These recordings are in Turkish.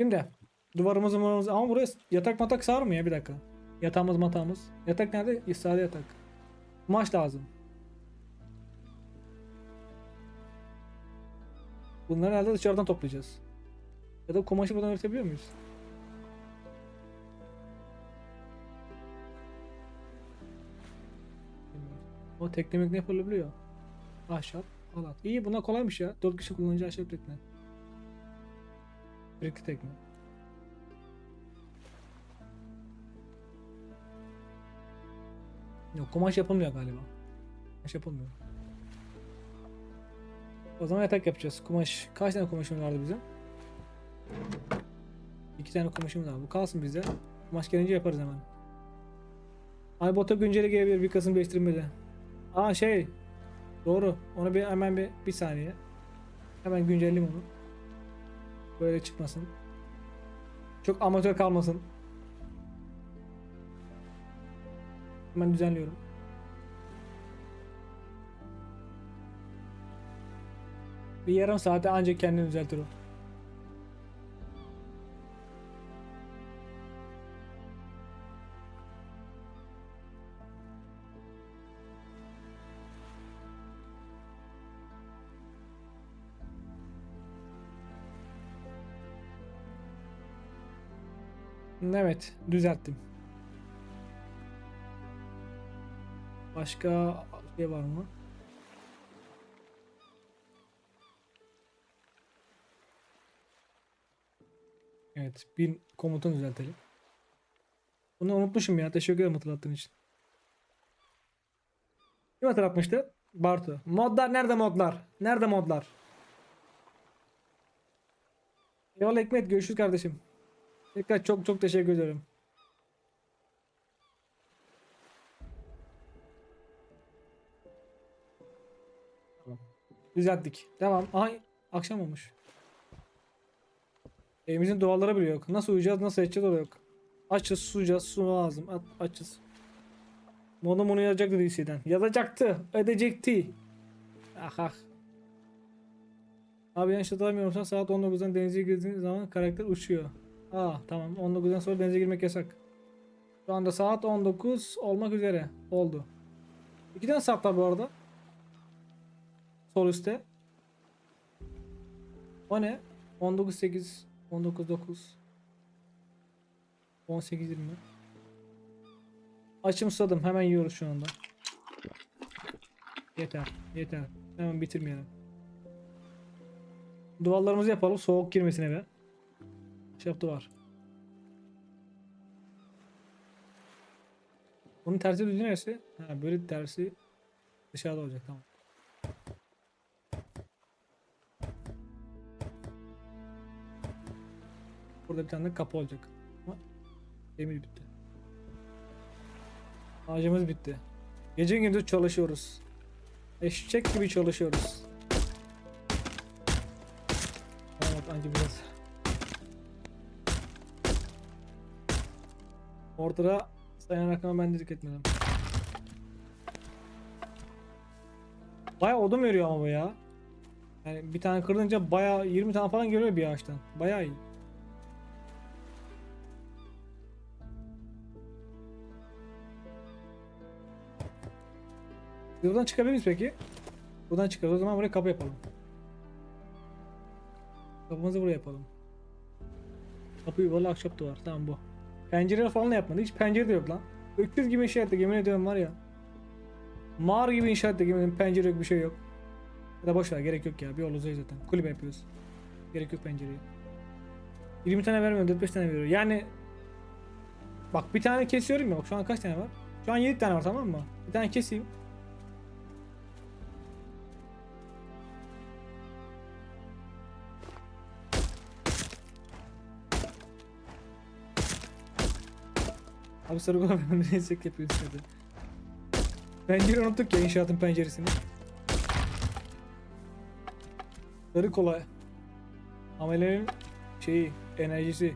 Şimdi duvarımız duvarımız ama buraya yatak matak sarmıyor bir dakika. Yatağımız matağımız. Yatak nerede? Sade yatak. Kumaş lazım. Bunları herhalde dışarıdan toplayacağız. Ya da kumaşı buradan üretebiliyor muyuz? O tekne ne yapılabiliyor? Ahşap, halat. İyi buna kolaymış ya. 4 kişi kullanacağı ahşap tekne. Birikli tekne. Yok kumaş yapılmıyor galiba. Kumaş yapılmıyor. O zaman yatak yapacağız. Kumaş. Kaç tane kumaşımız vardı bizim? İki tane kumaşımız var. Bu kalsın bize. Kumaş gelince yaparız hemen. Ay bota günceli gelebilir bir Kasım değiştirmede. Aa şey. Doğru. Onu bir hemen bir, bir saniye. Hemen güncelleyeyim onu. Böyle çıkmasın. Çok amatör kalmasın. Hemen düzenliyorum. Bir yarım saate ancak kendini düzeltir o. Evet, düzelttim. Başka şey var mı? Evet, bin komutan düzeltelim. Bunu unutmuşum ya. Teşekkür ederim hatırlattığın için. Kim hatırlatmıştı? Bartu. Modlar nerede modlar? Nerede modlar? Eyvallah Hikmet. Görüşürüz kardeşim. Tekrar çok çok teşekkür ediyorum. Tamam. Düzelttik. Devam. Ay akşam olmuş. Evimizin duvarları bile yok. Nasıl uyuyacağız, nasıl edeceğiz o da yok. Açız, susacağız, su lazım. At, açız. Modum onu yazacaktı DC'den. Yazacaktı, edecekti. Ah ah. Abi yanlış hatırlamıyorsam saat 19'dan denize girdiğiniz zaman karakter uçuyor. Aa tamam 19'dan sonra denize girmek yasak. Şu anda saat 19 olmak üzere oldu. İki tane saat var bu arada. Sol üstte. O ne? 19.8 19.9 18.20 Açım susadım hemen yiyoruz şu anda. Yeter yeter. Hemen bitirmeyelim. Duvarlarımızı yapalım soğuk girmesin eve. Şap duvar. Bunun tersi düzü neresi? Ha böyle tersi dışarıda olacak tamam. Burada bir tane de kapı olacak. Ama demir bitti. Ağacımız bitti. Gece gündüz çalışıyoruz. Eşek gibi çalışıyoruz. Evet anca biraz. Ortada sayan rakama ben dedik etmedim. Baya odun veriyor ama bu ya. Yani bir tane kırılınca baya 20 tane falan geliyor bir ağaçtan. Baya iyi. Biz buradan çıkabilir miyiz peki? Buradan çıkarız. O zaman buraya kapı yapalım. Kapımızı buraya yapalım. Kapı yuvarlı ahşap duvar. Tamam bu. Pencere falan yapmadı. Hiç pencere de yok lan. Öküz gibi inşa ettik. Yemin ediyorum var ya. Mağara gibi inşa ettik. Yemin ediyorum pencere yok bir şey yok. Ya da boş ver gerek yok ya. Bir uzay zaten. Kulübe yapıyoruz. Gerek yok pencereye. 20 tane vermiyorum 4-5 tane veriyor. Yani Bak bir tane kesiyorum ya. Bak şu an kaç tane var? Şu an 7 tane var tamam mı? Bir tane keseyim. Abi sarı kola ben neyse yapıyoruz hadi. Pencere unuttuk ya inşaatın penceresini. Sarı kola. Amelenin şeyi enerjisi.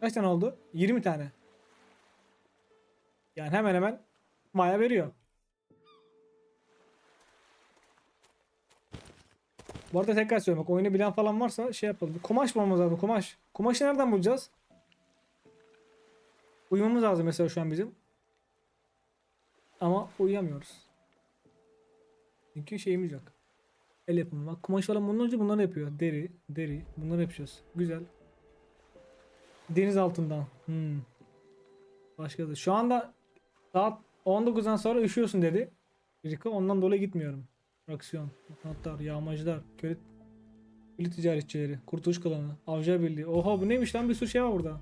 Kaç tane oldu? 20 tane. Yani hemen hemen maya veriyor. Bu arada tekrar söylüyorum bak oyunu bilen falan varsa şey yapalım. Kumaş bulmamız lazım kumaş. Kumaşı nereden bulacağız? Uyumamız lazım mesela şu an bizim. Ama uyuyamıyoruz. Çünkü şeyimiz yok. El yapımı. Bak kumaş falan bundan önce bunları yapıyor. Deri, deri. Bunları yapacağız. Güzel. Deniz altından. Hmm. Başka da. Şu anda saat 19'dan sonra üşüyorsun dedi. Rika ondan dolayı gitmiyorum. Aksiyon, mutanatlar, yağmacılar, köle, köle ticaretçileri, kurtuluş klanı, avcılar birliği. Oha bu neymiş lan bir sürü şey var burada.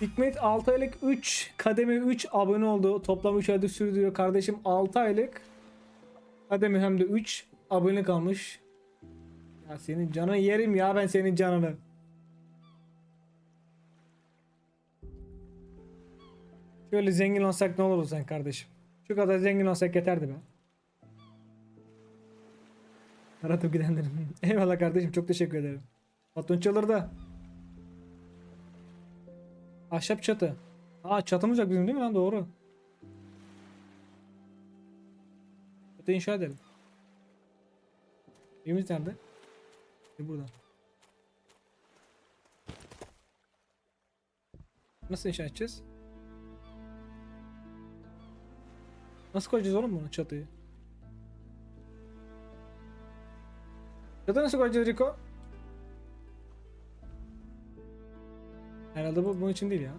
Hikmet 6 aylık 3 kademe 3 abone oldu. Toplam 3 ayda sürdürüyor. Kardeşim 6 aylık kademe hem de 3 abone kalmış. Ya senin canını yerim ya ben senin canını. Şöyle zengin olsak ne olur sen kardeşim. Şu kadar zengin olsak yeterdi be. Aratıp gidenlerim. Eyvallah kardeşim çok teşekkür ederim. Patron çıldırdı. Ahşap çatı. Aa çatımız yok bizim değil mi lan doğru. Çatı inşa edelim. Evimiz nerede? E burada. Nasıl inşa edeceğiz? Nasıl koyacağız oğlum bunu çatıyı? Çatı nasıl koyacağız Rico? Herhalde bu bunun için değil ya.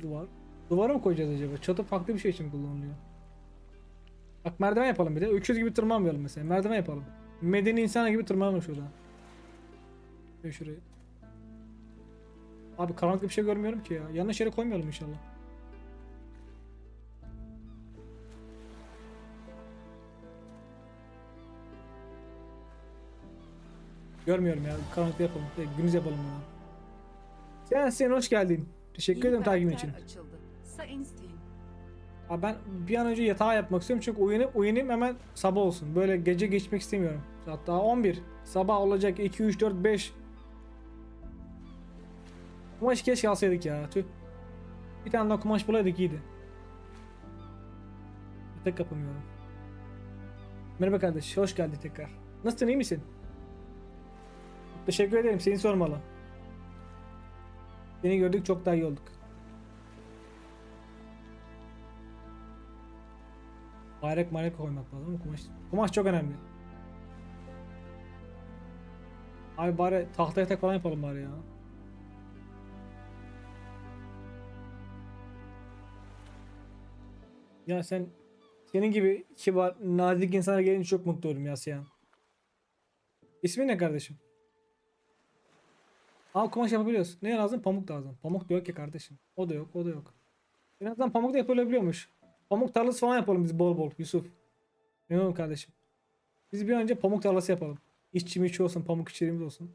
Duvar. Duvara mı koyacağız acaba? Çatı farklı bir şey için kullanılıyor. Bak merdiven yapalım bir de. Öküz gibi tırmanmayalım mesela. Merdiven yapalım. Medeni insan gibi tırmanalım şurada. Şöyle şuraya. Abi karanlık bir şey görmüyorum ki ya. Yanlış yere koymayalım inşallah. Görmüyorum ya. Karanlıkta yapalım. Şey, Gündüz yapalım bunu. Sen sen hoş geldin. Teşekkür ederim takibin için. Açıldı. Abi ben bir an önce yatağa yapmak istiyorum çünkü uyanıp uyanayım hemen sabah olsun. Böyle gece geçmek istemiyorum. Hatta 11. Sabah olacak 2 3 4 5. Kumaş keşke alsaydık ya. Tüh. Bir tane daha kumaş bulaydık iyiydi. Tek yapamıyorum. Merhaba kardeş, hoş geldin tekrar. Nasılsın, iyi misin? Teşekkür ederim, seni sormalı. Seni gördük, çok daha iyi olduk. Bayrak bayrak koymak lazım kumaş. Kumaş çok önemli. Abi bari tahta yatak falan yapalım bari ya. Ya sen senin gibi kibar, nazik insana gelince çok mutlu olurum Yaslayan. İsmin ne kardeşim? Aa kumaş yapabiliyoruz. Ne lazım? Pamuk lazım. Pamuk da yok ya kardeşim. O da yok, o da yok. En azından pamuk da yapılabiliyormuş. Pamuk tarlası falan yapalım biz bol bol Yusuf. Ne oldu kardeşim? Biz bir önce pamuk tarlası yapalım. İşçi miçi olsun, pamuk içeriğimiz olsun.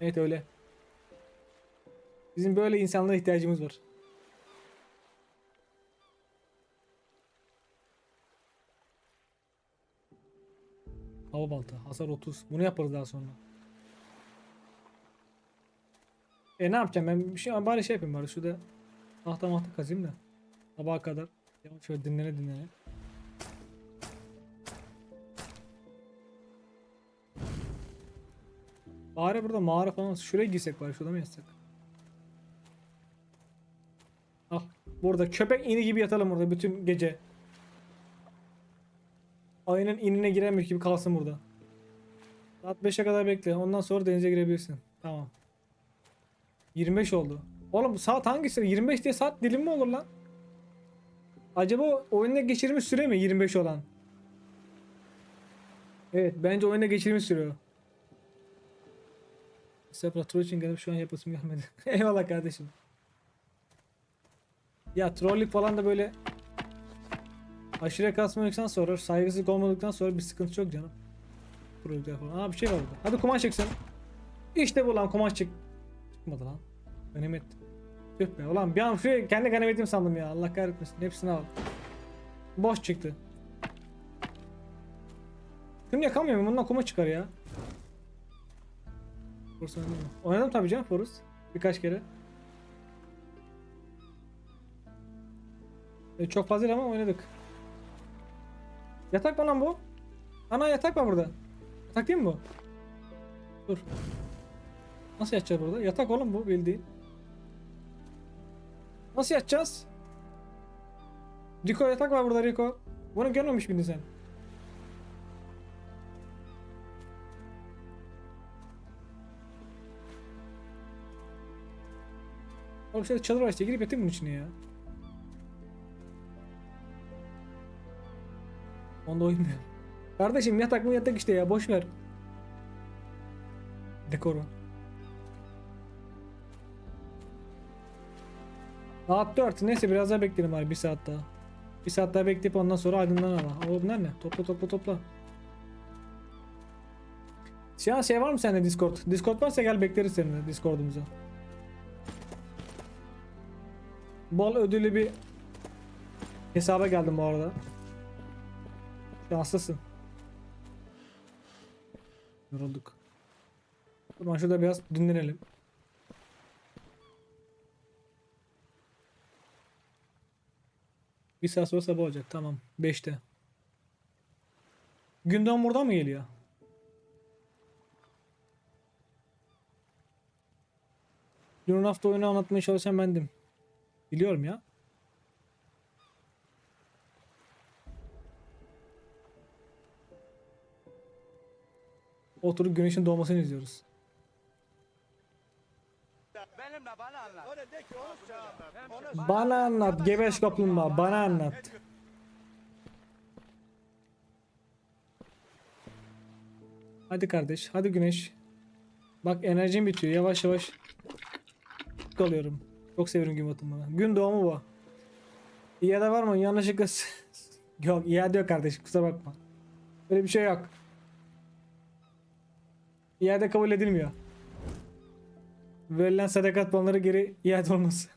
Evet öyle. Bizim böyle insanlara ihtiyacımız var. Hava balta. Hasar 30. Bunu yaparız daha sonra. E ne yapacağım ben? Bir şey bari şey yapayım bari şurada. Tahta mahta kazayım da. Sabaha kadar. Yavaş şöyle dinlene dinlene. Bari burada mağara falan şuraya girsek bari şurada mı yatsak? Al. Burada köpek ini gibi yatalım burada bütün gece. Ayının inine giremiş gibi kalsın burada. Saat 5'e kadar bekle. Ondan sonra denize girebilirsin. Tamam. 25 oldu. Oğlum saat hangisi? 25 diye saat dilim mi olur lan? Acaba oyunda geçirmiş süre mi 25 olan? Evet bence oyunda geçirmiş süre o. Sefer troll için gelip şu an yapasım gelmedi. Eyvallah kardeşim. Ya trollük falan da böyle Aşire kasmadıktan sonra, saygısızlık olmadıktan sonra bir sıkıntı yok canım. Projede falan. Aa bir şey var. Hadi kumaş çeksin. İşte bu lan kumaş çek. Çıkmadı lan. Ganimet. Tüh be ulan bir an şu kendi ganimetim sandım ya. Allah kahretmesin. Hepsini al. Boş çıktı. Şunu yakamıyor muyum? Bundan kuma çıkar ya. Forus oynadım mı? Oynadım tabii canım Forus. Birkaç kere. E, çok fazla ama oynadık. Yatak mı lan bu? Ana yatak var burada. Yatak değil mi bu? Dur. Nasıl yatacağız burada? Yatak oğlum bu bildiğin. Nasıl yatacağız? Rico yatak var burada Rico. Bunu görmemiş miydin sen? Oğlum şöyle çadır var işte girip yatayım bunun içine ya. Onda uymuyor. Kardeşim yatak mı yatak işte ya boş ver. Dekor var. Saat 4. Neyse biraz daha bekleyelim bari bir saat daha. Bir saat daha bekleyip ondan sonra aydınlanalım. Ama bunlar ne? Topla topla topla. Şu an şey var mı sende Discord? Discord varsa gel bekleriz seni de Discord'umuza. Bol ödüllü bir hesaba geldim bu arada. Şanslısın. Yorulduk. O zaman şurada biraz dinlenelim. Bir saat sonra sabah olacak. Tamam. 5'te. Gündem burada mı geliyor? Dün hafta oyunu anlatmaya çalışan bendim. Biliyorum ya. Oturup güneşin doğmasını izliyoruz. Benimle bana anlat. Bana anlat gebeş kaplumbağa bana anlat. Hadi kardeş hadi güneş. Bak enerjim bitiyor yavaş yavaş. Kalıyorum. Çok seviyorum gün batımını. Gün doğumu bu. İade var mı? Yanlışlıkla Yok iade yok kardeşim kusura bakma. Böyle bir şey yok. İade kabul edilmiyor. Verilen sadakat bonları geri iade olması.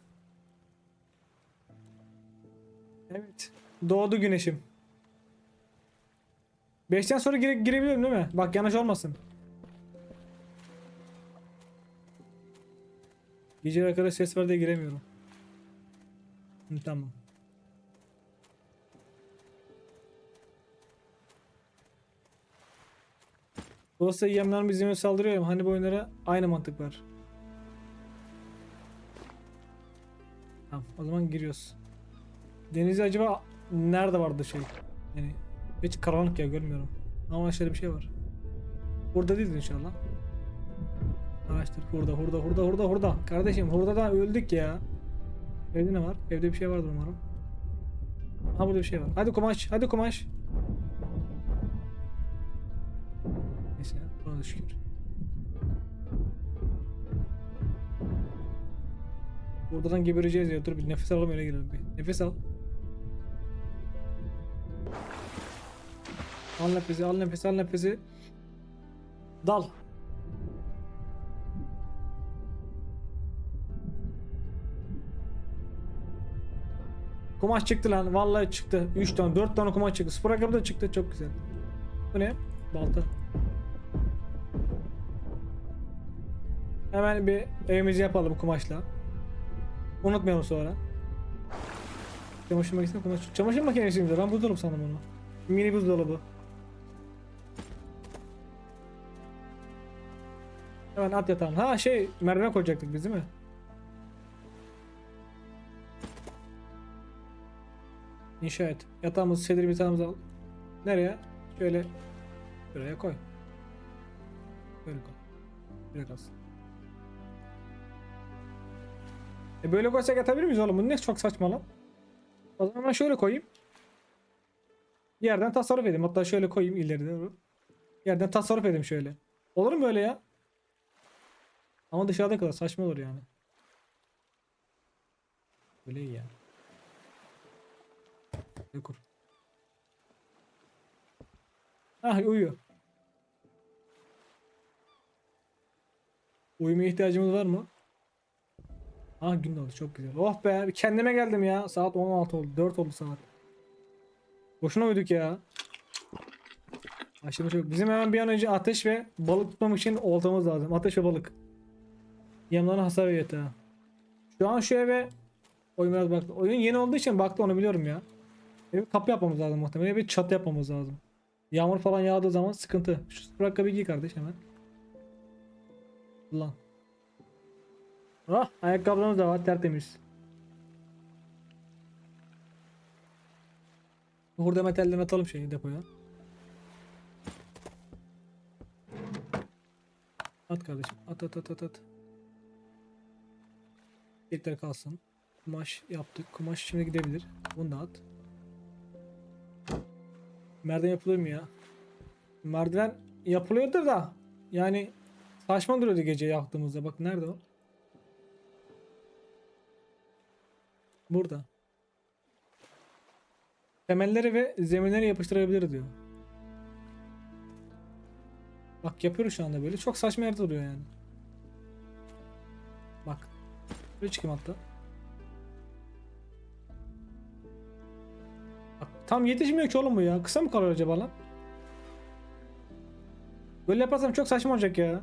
Evet. Doğdu güneşim. 5'ten sonra gire girebiliyorum değil mi? Bak yanlış olmasın. Gece kadar ses var diye giremiyorum. Hı, tamam. Dolayısıyla yemler bizime saldırıyor hani bu oyunlara aynı mantık var. Tamam o zaman giriyoruz. Denizde acaba nerede vardı şey? Yani hiç karanlık ya görmüyorum. Ama aşağıda bir şey var. Burada değil inşallah. Araştır. Hurda, hurda, hurda, hurda, hurda. Kardeşim hurda da öldük ya. Evde ne var? Evde bir şey vardır umarım. Ha burada bir şey var. Hadi kumaş, hadi kumaş. Neyse, buna da şükür. Buradan gebereceğiz ya. Dur bir nefes alalım öyle girelim bir. Nefes al. Al nefesi, al nefesi, al nefesi. Dal. Kumaş çıktı lan. Vallahi çıktı. 3 tane, 4 tane kumaş çıktı. Spor ayakkabı da çıktı. Çok güzel. Bu ne? Balta. Hemen bir evimizi yapalım kumaşla. Unutmayalım sonra. Çamaşır makinesi kumaş. Çamaşır makinesi Ben buzdolabı sandım onu. Mini buzdolabı. Hemen at yatağın. Ha şey merdiven koyacaktık biz değil mi? İnşa et. Yatağımızı, sedir yatağımızı al. Nereye? Şöyle. Şuraya koy. Böyle koy. Böyle kalsın. E böyle koysak yatabilir miyiz oğlum? Bu ne çok saçma lan. O zaman ben şöyle koyayım. Yerden tasarruf edeyim. Hatta şöyle koyayım ileri doğru. Yerden tasarruf edeyim şöyle. Olur mu böyle ya? Ama dışarıda kadar saçma olur yani. Böyle iyi ya. Böyle kur. Ah uyuyor. Uyumaya ihtiyacımız var mı? Ah gün oldu çok güzel. Oh be bir kendime geldim ya. Saat 16 oldu. 4 oldu saat. Boşuna uyuduk ya. Aşırı çok. Bizim hemen bir an önce ateş ve balık tutmam için oltamız lazım. Ateş ve balık. Yanlarına hasar ve yatağı. Şu an şu eve Oyun biraz baktı. Oyun yeni olduğu için baktı onu biliyorum ya. Bir kapı yapmamız lazım muhtemelen. Bir çatı yapmamız lazım. Yağmur falan yağdığı zaman sıkıntı. Şu ayakkabıyı giy kardeş hemen. Lan. Ah ayakkabılarımız da var tertemiz. Hurda metallerini atalım şeyi depoya. At kardeşim. At at at at at. Yekler kalsın. Kumaş yaptık. Kumaş şimdi gidebilir. Bunu da at. Merdiven yapılır mı ya? Merdiven yapılıyordur da. Yani saçma duruyordu gece yaktığımızda. Bak nerede o? Burada. Temelleri ve zeminleri yapıştırabilir diyor. Bak yapıyoruz şu anda böyle. Çok saçma yerde duruyor yani. Bak. Böyle çıkayım hatta. Bak, tam yetişmiyor ki oğlum bu ya. Kısa mı kalıyor acaba lan? Böyle yaparsam çok saçma olacak ya.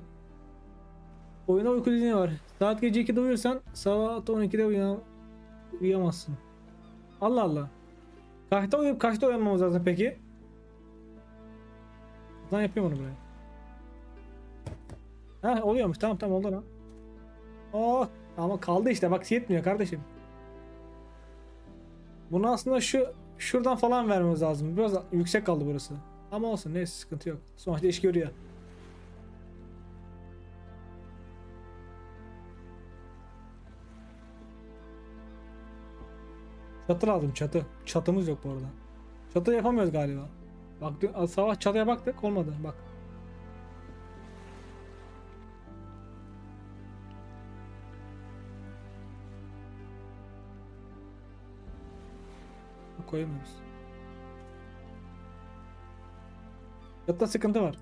Oyuna uyku düzeni var. Saat gece 2'de uyursan saat 12'de uyan uyuyamazsın. Allah Allah. Kaçta uyuyup kaçta uyanmamız lazım peki? Ben yapıyorum onu buraya. Ha oluyormuş tamam tamam oldu lan. Oh ama kaldı işte bak yetmiyor kardeşim. Bunu aslında şu şuradan falan vermemiz lazım. Biraz yüksek kaldı burası. Ama olsun neyse sıkıntı yok. Sonuçta iş görüyor. Çatı lazım çatı. Çatımız yok bu arada. Çatı yapamıyoruz galiba. Bak sabah çatıya baktık olmadı. Bak, Koyamıyoruz. Çatıda sıkıntı var.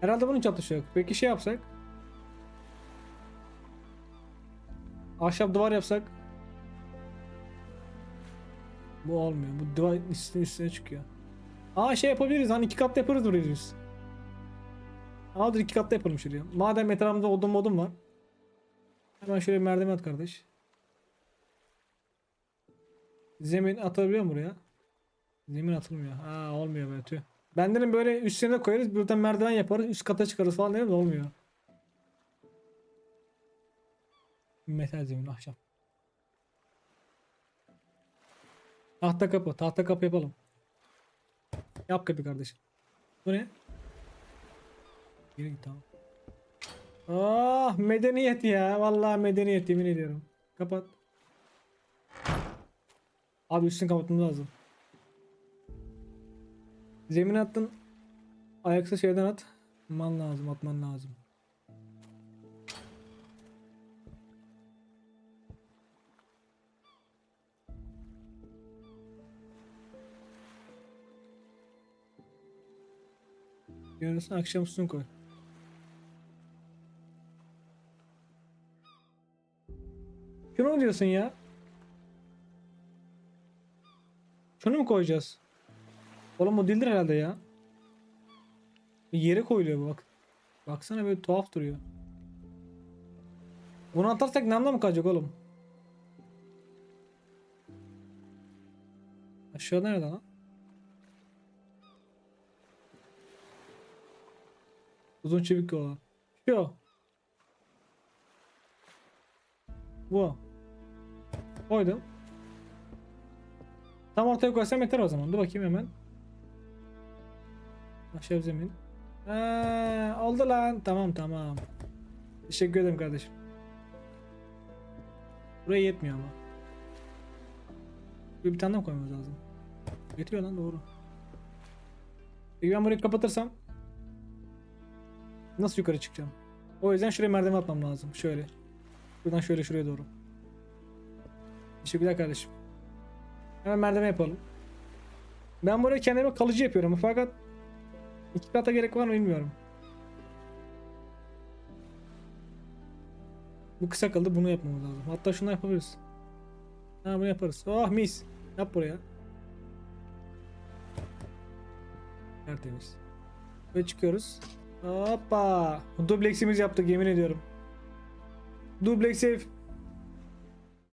Herhalde bunun çatısı yok. Peki şey yapsak? Ahşap duvar yapsak? Bu olmuyor. Bu duvar üstüne üstüne çıkıyor. Aa şey yapabiliriz. Hani iki katlı yaparız burayı biz. Aa dur iki katlı yapalım şuraya. Madem etrafımızda odun modum var. Hemen şöyle merdiven at kardeş. Zemin atabiliyor mu buraya? Zemin atılmıyor. Ha olmuyor böyle tüh. Ben dedim böyle üstüne koyarız. Buradan merdiven yaparız. Üst kata çıkarız falan dedim de olmuyor. Metal zemin ahşap. Tahta kapı. Tahta kapı yapalım. Yap kapı kardeşim. Bu ne? Geri git tamam. Ah medeniyet ya. Vallahi medeniyet yemin ediyorum. Kapat. Abi üstünü kapatmamız lazım. Zemin attın. Ayaksa şeyden at. Man lazım atman lazım. Yarısını akşam üstüne koy. Şunu mu diyorsun ya? Şunu mu koyacağız? Oğlum o değildir herhalde ya. Bir yere koyuluyor bu bak. Baksana böyle tuhaf duruyor. Bunu atarsak namda mı kalacak oğlum? Aşağıda nerede lan? Uzun çevik olan. Şu. Bu. Koydum. Tam ortaya koysam yeter o zaman. Dur bakayım hemen. Aşağı zemin. Ha, oldu lan. Tamam tamam. Teşekkür ederim kardeşim. Buraya yetmiyor ama. Bir, bir tane daha mı koymamız lazım? Yetiyor lan doğru. Peki ben burayı kapatırsam nasıl yukarı çıkacağım? O yüzden şuraya merdiven atmam lazım. Şöyle. Buradan şöyle şuraya doğru. Teşekkürler kardeşim. Hemen merdiven yapalım. Ben buraya kendime kalıcı yapıyorum fakat iki kata gerek var mı bilmiyorum. Bu kısa kaldı bunu yapmamız lazım. Hatta şunu yapabiliriz. Ha bunu yaparız. Oh mis. Yap buraya. Tertemiz. Ve çıkıyoruz. Hoppa. Dublex'imiz yaptık yemin ediyorum. Dublex'i